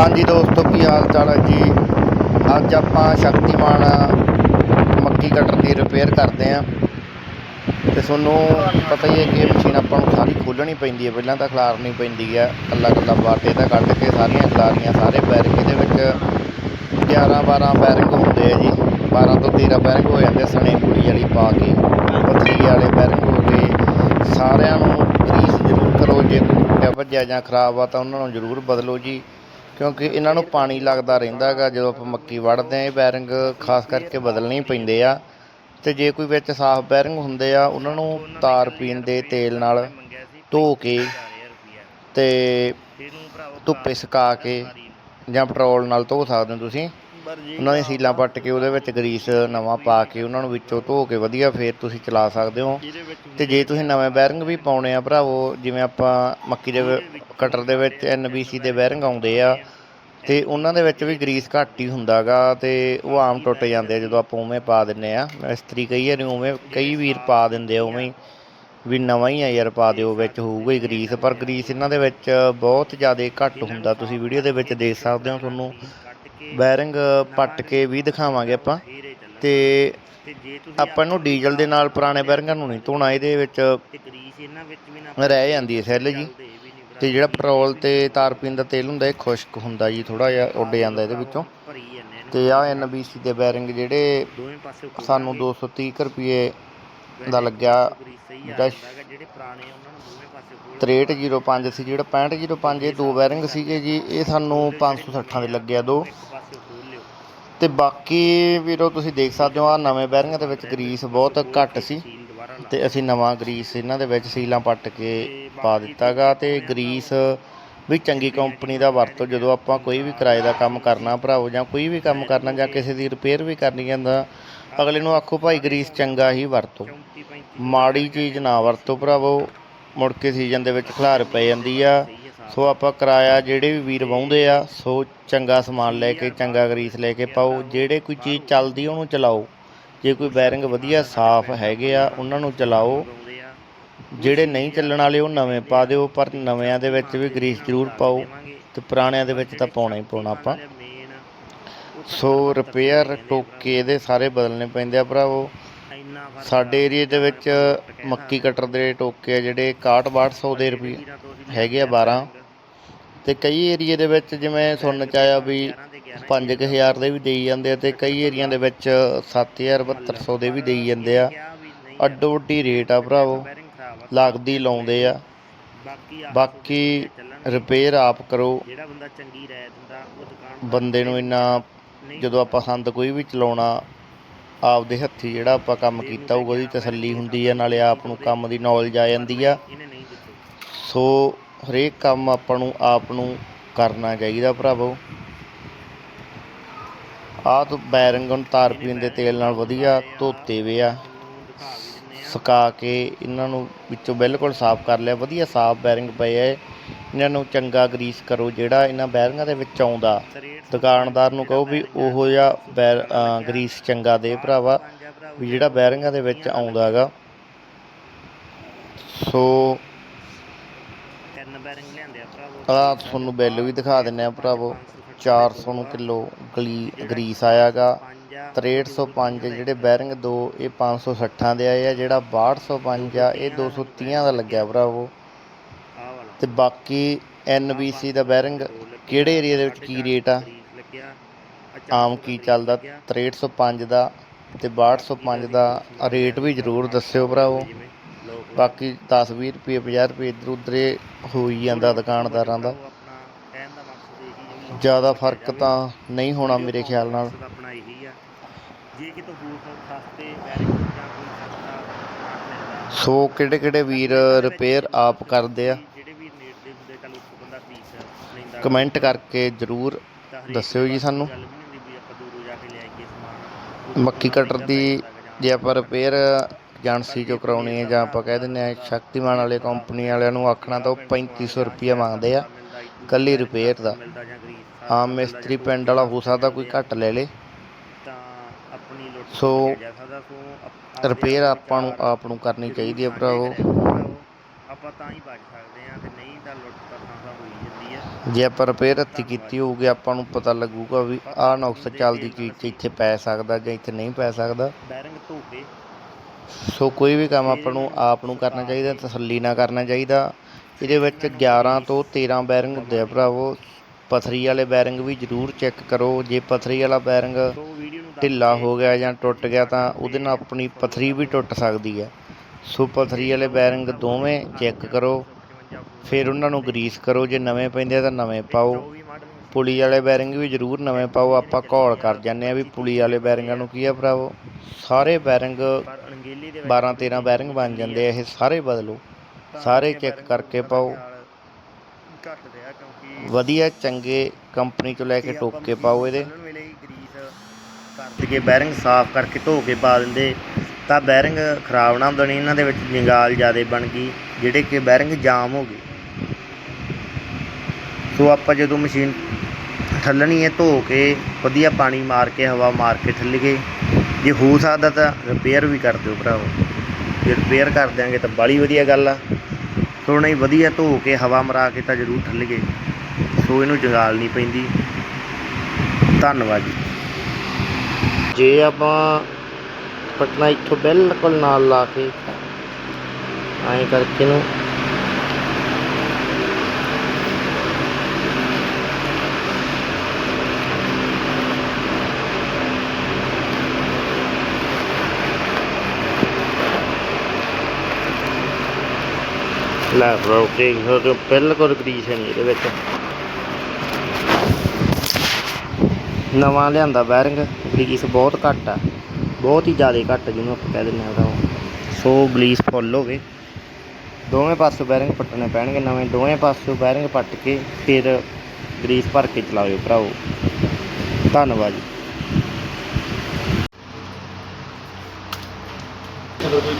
ਹਾਂਜੀ ਦੋਸਤੋ, ਕੀ ਹਾਲ ਚਾਲ ਹੈ ਜੀ? ਅੱਜ ਆਪਾਂ ਸ਼ਕਤੀਮਾਨ ਮੱਕੀ ਕਟਰ ਦੀ ਰਿਪੇਅਰ ਕਰਦੇ ਆਂ ਤੇ ਤੁਹਾਨੂੰ ਪਤਾ ਹੀ ਹੈ ਕਿ ਇਹ ਮਸ਼ੀਨ ਆਪਾਂ ਨੂੰ ਸਾਰੀ ਖੋਲ੍ਹਣੀ ਪੈਂਦੀ ਹੈ। ਪਹਿਲਾਂ ਤਾਂ ਖਿਲਾਰਨੀ ਪੈਂਦੀ ਹੈ। ਕੱਲਾ ਕੱਲਾ ਬਾਟੇ ਦਾ ਕੱਢ ਕੇ ਸਾਰੀਆਂ ਖਿਲਾਰੀਆਂ, ਸਾਰੇ ਬੈਰਿੰਗ ਇਹਦੇ ਵਿੱਚ 11 12 ਬੈਰਿੰਗ ਹੁੰਦੇ ਆ ਜੀ। 12 ਤੋਂ 13 ਬੈਰਿੰਗ ਹੋ ਜਾਂਦੇ ਸਣੇ ਪੂਰੀ ਵਾਲੀ ਪਾ ਕੇ। ਪੱਥਰੀ ਵਾਲੇ ਬੈਰਿੰਗ ਹੋ ਗਏ। ਸਾਰਿਆਂ ਨੂੰ ਗਰੀਸ ਜ਼ਰੂਰ ਕਰੋ। ਜੇ ਕੋਈ ਟੁੱਟਿਆ, ਭੱਜਿਆ ਜਾਂ ਖਰਾਬ ਆ ਤਾਂ ਉਹਨਾਂ ਨੂੰ ਜ਼ਰੂਰ ਬਦਲੋ ਜੀ। ਕਿਉਂਕਿ ਇਹਨਾਂ ਨੂੰ ਪਾਣੀ ਲੱਗਦਾ ਰਹਿੰਦਾ ਹੈਗਾ, ਜਦੋਂ ਆਪਾਂ ਮੱਕੀ ਵੱਢਦੇ ਆ ਇਹ ਬੈਰਿੰਗ ਖਾਸ ਕਰਕੇ ਬਦਲਣੇ ਹੀ ਪੈਂਦੇ ਆ। ਤੇ ਜੇ ਕੋਈ ਵਿੱਚ ਸਾਫ਼ ਬੈਰਿੰਗ ਹੁੰਦੇ ਆ, ਉਹਨਾਂ ਨੂੰ ਤਾਰ ਪੀਣ ਦੇ ਤੇਲ ਨਾਲ ਧੋ ਕੇ ਤੇ ਧੁੱਪੇ ਸੁਕਾ ਕੇ ਜਾਂ ਪੈਟਰੋਲ ਨਾਲ ਧੋ ਸਕਦੇ ਹੋ ਤੁਸੀਂ। ਉਹਨਾਂ ਦੀਆਂ ਸੀਲਾਂ ਪੱਟ ਕੇ ਉਹਦੇ ਵਿੱਚ ਗਰੀਸ ਨਵਾਂ ਪਾ ਕੇ ਉਹਨਾਂ ਨੂੰ ਵਿੱਚੋਂ ਧੋ ਕੇ ਵਧੀਆ ਫੇਰ ਤੁਸੀਂ ਚਲਾ ਸਕਦੇ ਹੋ। ਤੇ ਜੇ ਤੁਸੀਂ ਨਵੇਂ ਬੈਰਿੰਗ ਵੀ ਪਾਉਣੇ ਆ ਭਰਾਵੋ, ਜਿਵੇਂ ਆਪਾਂ ਮੱਕੀ ਦੇ ਕਟਰ ਦੇ ਵਿੱਚ NBC ਦੇ ਬੈਰਿੰਗ ਆਉਂਦੇ ਆ ਤੇ ਉਹਨਾਂ ਦੇ ਵਿੱਚ ਵੀ ਗਰੀਸ ਘੱਟ ਹੀ ਹੁੰਦਾਗਾ ਤੇ ਉਹ ਆਮ ਟੁੱਟ ਜਾਂਦੇ ਆ ਜਦੋਂ ਆਪਾਂ ਉਵੇਂ ਪਾ ਦਿੰਨੇ ਆ। ਮਿਸਤਰੀ ਕਈ ਵਾਰੀ ਉਵੇਂ ਕਈ ਵੀਰ ਪਾ ਦਿੰਦੇ ਆ ਉਵੇਂ ਹੀ ਵੀ ਨਵਾਂ ਹੀ ਆ ਯਾਰ ਪਾ ਦਿਓ ਵਿੱਚ ਹੋਊਗਾ ਹੀ ਗਰੀਸ। ਪਰ ਗਰੀਸ ਇਹਨਾਂ ਦੇ ਵਿੱਚ ਬਹੁਤ ਜ਼ਿਆਦਾ ਘੱਟ ਹੁੰਦਾ। ਤੁਸੀਂ ਵੀਡੀਓ ਦੇ ਵਿੱਚ ਦੇਖ ਸਕਦੇ ਹੋ ਤੁਹਾਨੂੰ। ਬੈਰਿੰਗ ਪੱਟ ਕੇ ਵੀ ਦਿਖਾਵਾਂਗੇ ਆਪਾਂ। ਤੇ ਆਪਾਂ ਨੂੰ ਡੀਜ਼ਲ ਦੇ ਨਾਲ ਪੁਰਾਣੇ ਬੈਰਿੰਗਾਂ ਨੂੰ ਨਹੀਂ ਧੋਣਾ ਇਹਦੇ ਵਿੱਚ ਰਹਿ ਜਾਂਦੀ ਹੈ ਸੈੱਲ ਜੀ। ਤੇ ਜਿਹੜਾ ਪੈਟਰੋਲ ਤੇ ਤਾਰ ਪੀਣ ਦਾ ਤੇਲ ਹੁੰਦਾ ਇਹ ਖੁਸ਼ਕ ਹੁੰਦਾ ਜੀ ਥੋੜਾ ਜਿਹਾ ਉੱਡ ਜਾਂਦਾ ਇਹਦੇ ਵਿੱਚੋਂ। ਤੇ ਆ NBC ਦੇ ਬੈਰਿੰਗ ਜਿਹੜੇ ਸਾਨੂੰ 230 ਕੁ ਰੁਪਏ ਦਾ ਲੱਗਿਆ। ਜਿਹੜਾ 6305 ਸੀ ਜਿਹੜਾ 6505 ਇਹ ਦੋ ਬੈਰਿੰਗ ਸੀਗੇ ਜੀ ਇਹ ਸਾਨੂੰ 560 ਦੇ ਲੱਗਿਆ ਦੋ। ਤੇ ਬਾਕੀ ਵੀਰੋ ਤੁਸੀਂ ਦੇਖ ਸਕਦੇ ਹੋ ਆ ਨਵੇਂ ਬੈਰਿੰਗਾਂ ਦੇ ਵਿੱਚ ਗਰੀਸ ਬਹੁਤ ਘੱਟ ਸੀ। ਤੇ ਅਸੀਂ ਨਵਾਂ ਗਰੀਸ ਇਹਨਾਂ ਦੇ ਵਿੱਚ ਸੀਲਾਂ ਪੱਟ ਕੇ ਪਾ ਦਿੱਤਾਗਾ ਤੇ ਗਰੀਸ ਵੀ ਚੰਗੀ ਕੰਪਨੀ ਦਾ ਵਰਤੋ ਜਦੋਂ ਆਪਾਂ ਕੋਈ ਵੀ ਕਿਰਾਏ ਦਾ ਕੰਮ ਕਰਨਾ ਭਰਾਵੋ ਜਾਂ ਕੋਈ ਵੀ ਕੰਮ ਕਰਨਾ ਜਾਂ ਕਿਸੇ ਦੀ ਰਿਪੇਅਰ ਵੀ ਕਰਨੀ ਜਾਂਦਾ ਅਗਲੇ ਨੂੰ ਆਖੋ ਭਾਈ ਗਰੀਸ ਚੰਗਾ ਹੀ ਵਰਤੋ। ਮਾੜੀ ਚੀਜ਼ ਨਾ ਵਰਤੋ ਭਰਾਵੋ ਮੁੜ ਕੇ ਸੀਜ਼ਨ ਦੇ ਵਿੱਚ ਖਲਾਰ ਪੈ ਜਾਂਦੀ ਆ। ਸੋ ਆਪਾਂ ਕਿਰਾਇਆ ਜਿਹੜੇ ਵੀ ਵੀਰ ਵਾਹੁੰਦੇ ਆ ਸੋ ਚੰਗਾ ਸਮਾਨ ਲੈ ਕੇ ਚੰਗਾ ਗਰੀਸ ਲੈ ਕੇ ਪਾਓ ਜਿਹੜੇ ਕੋਈ ਚੀਜ਼ ਚੱਲਦੀ ਉਹਨੂੰ ਚਲਾਓ। ਜੇ ਕੋਈ ਬੈਰਿੰਗ ਵਧੀਆ ਸਾਫ਼ ਹੈਗੇ ਆ, ਉਹਨਾਂ ਨੂੰ ਚਲਾਓ। ਜਿਹੜੇ ਨਹੀਂ ਚੱਲਣ ਵਾਲੇ, ਉਹ ਨਵੇਂ ਪਾ ਦਿਓ, ਪਰ ਨਵਿਆਂ ਦੇ ਵਿੱਚ ਵੀ ਗਰੀਸ ਜ਼ਰੂਰ ਪਾਓ ਤੇ ਪੁਰਾਣਿਆਂ ਦੇ ਵਿੱਚ ਤਾਂ ਪਾਉਣਾ ਹੀ ਪਾਉਣਾ ਆਪਾਂ। ਸੋ ਰਿਪੇਅਰ ਟੋਕੇ ਇਹਦੇ ਸਾਰੇ ਬਦਲਣੇ ਪੈਂਦੇ ਆ ਭਰਾਵੋ। ਸਾਡੇ ਏਰੀਏ ਦੇ ਵਿੱਚ ਮੱਕੀ ਕਟਰ ਦੇ ਟੋਕੇ ਆ, ਜਿਹੜੇ 61 ਦੇ ਰੁਪਏ ਹੈਗੇ ਆ 12 ਤੇ ਕਈ ਏਰੀਏ ਦੇ ਵਿੱਚ ਜਿਵੇਂ ਸੁਣਨ ਚ ਆਇਆ ਵੀ 5000 ਦੇ ਵੀ ਦੇਈ ਜਾਂਦੇ ਆ ਤੇ ਕਈ ਏਰੀਆ ਦੇ ਵਿੱਚ 7000 7200 ਦੇ ਵੀ ਦੇਈ ਜਾਂਦੇ ਆ। ਅੱਡੋ ਅੱਡੀ ਰੇਟ ਆ ਭਰਾਵੋ, ਲੱਗਦੀ ਲਾਉਂਦੇ ਆ। ਬਾਕੀ ਰਿਪੇਅਰ ਆਪ ਕਰੋ। ਜਿਹੜਾ ਬੰਦਾ ਚੰਗੀ ਰਾਇ ਦਿੰਦਾ ਉਹ ਦੁਕਾਨ ਬੰਦੇ ਨੂੰ ਇੰਨਾ ਜਦੋਂ ਆਪਾਂ ਸੰਦ ਕੋਈ ਵੀ ਚਲਾਉਣਾ, ਆਪਦੇ ਹੱਥੀ ਜਿਹੜਾ ਆਪਾਂ ਕੰਮ ਕੀਤਾ ਹੋਊਗਾ, ਉਹਦੀ ਤਸੱਲੀ ਹੁੰਦੀ ਆ, ਨਾਲੇ ਆਪ ਨੂੰ ਕੰਮ ਦੀ ਨੌਲੇਜ ਆ ਜਾਂਦੀ ਆ। ਸੋ ਹਰੇਕ ਕੰਮ ਆਪਾਂ ਨੂੰ, ਆਪ ਨੂੰ ਕਰਨਾ ਚਾਹੀਦਾ ਭਰਾਵੋ। ਆਹ ਤੋਂ ਬੈਰਿੰਗ ਨੂੰ ਤਾਰ ਪੀਣ ਦੇ ਤੇਲ ਨਾਲ ਵਧੀਆ ਧੋਤੇ ਵੇ ਆ। ਸੁਕਾ ਕੇ ਇਹਨਾਂ ਨੂੰ ਵਿੱਚੋਂ ਬਿਲਕੁਲ ਸਾਫ਼ ਕਰ ਲਿਆ। ਵਧੀਆ ਸਾਫ਼ ਬੈਰਿੰਗ ਪਏ ਆ ਇਹ। ਇਹਨਾਂ ਨੂੰ ਚੰਗਾ ਗਰੀਸ ਕਰੋ। ਜਿਹੜਾ ਇਹਨਾਂ ਬੈਰਿੰਗਾਂ ਦੇ ਵਿੱਚ ਆਉਂਦਾ ਦੁਕਾਨਦਾਰ ਨੂੰ ਕਹੋ ਵੀ ਉਹੋ ਜਿਹਾ ਬੈਰ ਗਰੀਸ ਚੰਗਾ ਦੇ ਭਰਾਵਾ ਵੀ ਜਿਹੜਾ ਬੈਰਿੰਗਾਂ ਦੇ ਵਿੱਚ ਆਉਂਦਾ ਹੈਗਾ। ਸੋ ਤਿੰਨ ਬੈਰਿੰਗ ਲਿਆਂਦੇ ਆ ਭਰਾਵੋ। ਆਹ ਤੁਹਾਨੂੰ ਬਿੱਲ ਵੀ ਦਿਖਾ ਦਿੰਨੇ ਆ ਭਰਾਵੋ। 400 ਨੂੰ ਕਿਲੋ ਗਲੀ, ਗਰੀਸ ਆਇਆਗਾ। 6305 ਜਿਹੜੇ ਬੈਰਿੰਗ ਦੋ, ਇਹ 560 ਦੇ ਆਏ ਆ। ਜਿਹੜਾ 6205 ਆ, ਇਹ 230 ਦਾ ਲੱਗਿਆ ਭਰਾਵੋ। ਆਹ ਵਾਲਾ ਤੇ ਬਾਕੀ NBC ਦਾ ਬੈਰਿੰਗ, ਕਿਹੜੇ ਏਰੀਆ ਦੇ ਵਿੱਚ ਕੀ ਰੇਟ ਆ? ਆਮ ਕੀ ਚੱਲਦਾ? 6305 ਦਾ ਤੇ 6205 ਦਾ ਰੇਟ ਵੀ ਜ਼ਰੂਰ ਦੱਸਿਓ ਭਰਾਵੋ। ਲੋਕ ਬਾਕੀ 10 20 ਰੁਪਏ 50 ਰੁਪਏ ਇੱਧਰ ਉੱਧਰ ਇਹ ਹੋ ਹੀ ਜਾਂਦਾ ਦੁਕਾਨਦਾਰਾਂ ਦਾ ਉਹ ਆਪਣਾ ਕਹਿਣ ਦਾ ਮਕਸਦ ਇਹੀ ਹੈ ਵੀ ਜ਼ਿਆਦਾ ਫ਼ਰਕ ਤਾਂ ਨਹੀਂ ਹੋਣਾ ਮੇਰੇ ਖਿਆਲ ਨਾਲ। ਮਕਸਦ ਆਪਣਾ ਇਹੀ ਆ। ਜੇ ਕਿਤੋਂ ਹੋਰ ਸਸਤੇ ਬੈਰਿੰਗ ਜਾਂ ਕੋਈ ਸਸਤਾ ਮਿਲਦਾ। ਸੋ ਕਿਹੜੇ ਕਿਹੜੇ ਵੀਰ ਰਿਪੇਅਰ ਆਪ ਕਰਦੇ ਆ? ਜਿਹੜੇ ਵੀ ਨੇੜ ਦੇ ਹੁੰਦੇ ਚੱਲ ਉੱਥੋਂ ਬੰਦਾ ਫੀਸ ਲੈਂਦਾ। ਕਮੈਂਟ ਕਰਕੇ ਜ਼ਰੂਰ ਦੱਸਿਓ ਜੀ ਸਾਨੂੰ। ਮੱਕੀ ਕਟਰ ਦੀ ਜੇ ਆਪਾਂ ਰਿਪੇਅਰ ਏਜੰਸੀ ਚੋਂ ਕਰਾਉਣੀ ਹੈ ਜਾਂ ਆਪਾਂ ਕਹਿ ਦਿੰਦੇ ਆ ਸ਼ਕਤੀਮਾਨ ਵਾਲੇ ਕੰਪਨੀ ਵਾਲਿਆਂ ਨੂੰ ਆਖਣਾ ਤਾਂ ਉਹ 3500 ਰੁਪਇਆ ਮੰਗਦੇ ਆ ਕੱਲੀ ਰਿਪੇਅਰ ਦਾ। ਆਮ ਮਿਸਤਰੀ ਪਿੰਡ ਵਾਲਾ ਹੋ ਸਕਦਾ ਕੋਈ ਘੱਟ ਲੈ ਲੇ। ਤਾਂ ਆਪਣੀ ਲੁੱਟ ਸੋ ਜਾ ਸਕਦਾ। ਸੋ ਆਪ- ਰਿਪੇਅਰ ਆਪਾਂ ਨੂੰ ਆਪ ਨੂੰ ਕਰਨੀ ਚਾਹੀਦੀ ਹੈ ਭਰਾਵੋ। ਆਪਾਂ ਤਾਂ ਹੀ ਬਚ ਸਕਦੇ ਆ ਤੇ ਨਹੀਂ ਤਾਂ ਲੁੱਟ ਤਾਂ ਤਾਂ ਹੋਈ ਜਾਂਦੀ ਆ ਜੇ ਆਪਾਂ ਰਿਪੇਅਰ ਹੱਥੀਂ ਕੀਤੀ ਹੋਊਗੀ ਆਪਾਂ ਨੂੰ ਪਤਾ ਲੱਗੂਗਾ ਵੀ ਆਹ ਨੁਕਸ ਚੱਲਦੀ ਚੀਜ਼ ਇੱਥੇ ਪੈ ਸਕਦਾ ਜਾਂ ਇੱਥੇ ਨਹੀਂ ਪੈ ਸਕਦਾ। ਬੈਰਿੰਗ ਧੋ ਕੇ ਸੋ ਕੋਈ ਵੀ ਕੰਮ ਆਪਾਂ ਨੂੰ ਆਪ ਨੂੰ ਕਰਨਾ ਚਾਹੀਦਾ ਤਸੱਲੀ ਨਾਲ ਕਰਨਾ ਚਾਹੀਦਾ। ਇਹਦੇ ਵਿੱਚ 11 ਤੋਂ 13 ਬੈਰਿੰਗ ਹੁੰਦੇ ਆ ਭਰਾਵੋ। ਪਥਰੀ ਵਾਲੇ ਬੈਰਿੰਗ ਵੀ ਜ਼ਰੂਰ ਚੈੱਕ ਕਰੋ। ਜੇ ਪਥਰੀ ਵਾਲਾ ਬੈਰਿੰਗ ਢਿੱਲਾ ਹੋ ਗਿਆ ਜਾਂ ਟੁੱਟ ਗਿਆ ਤਾਂ ਉਹਦੇ ਨਾਲ ਆਪਣੀ ਪਥਰੀ ਵੀ ਟੁੱਟ ਸਕਦੀ ਹੈ। ਸੋ ਪਥਰੀ ਵਾਲੇ ਬੈਰਿੰਗ ਦੋਵੇਂ ਚੈੱਕ ਕਰੋ। ਫਿਰ ਉਹਨਾਂ ਨੂੰ ਗਰੀਸ ਕਰੋ। ਜੇ ਨਵੇਂ ਪੈਂਦੇ ਆ ਤਾਂ ਨਵੇਂ ਪਾਓ। ਪੁਲੀ ਵਾਲੇ ਬੈਰਿੰਗ ਵੀ ਜ਼ਰੂਰ ਨਵੇਂ ਪਾਓ। ਆਪਾਂ ਘੋਲ ਕਰ ਜਾਂਦੇ ਆ ਵੀ ਪੁਲੀ ਵਾਲੇ ਬੈਰਿੰਗਾਂ ਨੂੰ ਕੀ ਆ ਭਰਾਵੋ? ਸਾਰੇ ਬੈਰਿੰਗ ਪਰ ਅਣਗੇਲੀ 12 13 ਬੈਰਿੰਗ ਬਣ ਜਾਂਦੇ ਆ। ਇਹ ਸਾਰੇ ਬਦਲੋ। ਸਾਰੇ ਚੈੱਕ ਕਰਕੇ ਪਾਓ। ਘੱਟ ਰਿਹਾ ਕਿਉਂਕਿ ਵਧੀਆ ਚੰਗੇ ਕੰਪਨੀ ਚੋਂ ਲੈ ਕੇ ਟੋਕ ਕੇ ਪਾਓ ਇਹਦੇ। ਵੇਲੇ ਹੀ ਗਰੀਸ ਕਰ ਕੇ ਬੈਰਿੰਗ ਸਾਫ਼ ਕਰਕੇ ਧੋ ਕੇ ਪਾ ਦਿੰਦੇ। ਤਾਂ ਬੈਰਿੰਗ ਖਰਾਬ ਨਾ ਹੁੰਦੇ ਇਹਨਾਂ ਦੇ ਵਿੱਚ ਜੰਗਾਲ ਜ਼ਿਆਦਾ ਬਣ ਗਈ ਜਿਹੜੇ ਕਿ ਬੈਰਿੰਗ ਜਾਮ ਹੋ ਗਏ। ਸੋ ਆਪਾਂ ਜਦੋਂ ਮਸ਼ੀਨ ਠੱਲਣੀ ਹੈ ਧੋ ਕੇ ਵਧੀਆ ਪਾਣੀ ਮਾਰ ਕੇ ਹਵਾ ਮਾਰ ਕੇ ਠੱਲੀਏ। ਜੇ ਹੋ ਸਕਦਾ ਤਾਂ ਰਿਪੇਅਰ ਵੀ ਕਰ ਦਿਓ ਭਰਾਵੋ। ਜੇ ਰਿਪੇਅਰ ਕਰ ਦਿਆਂਗੇ ਤਾਂ ਬਾਲੀ ਵਧੀਆ ਗੱਲ ਆ। ਸੋ ਨਹੀਂ, ਵਧੀਆ ਧੋ ਕੇ ਹਵਾ ਮਰਾ ਕੇ ਤਾਂ ਜ਼ਰੂਰ ਠੱਲੀਏ ਸੋ ਇਹਨੂੰ ਜੰਗਾਲ ਨਹੀਂ ਪੈਂਦੀ। ਧੰਨਵਾਦ ਜੀ। ਜੇ ਆਪਾਂ ਪਟਨਾ ਇੱਥੋਂ ਬਿਲਕੁਲ ਨਾਲ ਲਾ ਕੇ, ਐਂ ਕਰਕੇ ਨੂੰ ਲੈ ਬ్రో ਦੇਖ ਸਕਦੇ ਹੋ ਬਿਲਕੁਲ ਗਰੀਸ ਇਹਦੇ ਵਿੱਚ। ਨਵਾਂ ਲਿਆਂਦਾ ਬੈਰਿੰਗ, ਗਰੀਸ ਬਹੁਤ ਘੱਟ ਆ। ਬਹੁਤ ਹੀ ਜ਼ਿਆਦਾ ਘੱਟ ਜਿਹਨੂੰ ਆਪਾਂ ਕਹਿ ਦਿੰਦੇ ਆ ਉਹਦਾ ਸੋ ਗਲੀਸ ਫੁੱਲ ਹੋ ਗਏ। ਦੋਵੇਂ ਪਾਸੋਂ ਬੈਰਿੰਗ ਪੱਟਣੇ ਪੈਣਗੇ, ਨਵੇਂ ਦੋਵੇਂ ਪਾਸੋਂ ਬੈਰਿੰਗ ਪੱਟ ਕੇ ਫਿਰ ਗਰੀਸ ਭਰ ਕੇ ਚਲਾਓ ਭਰਾਵੋ। ਧੰਨਵਾਦ ਜੀ। ਚਲੋ ਜੀ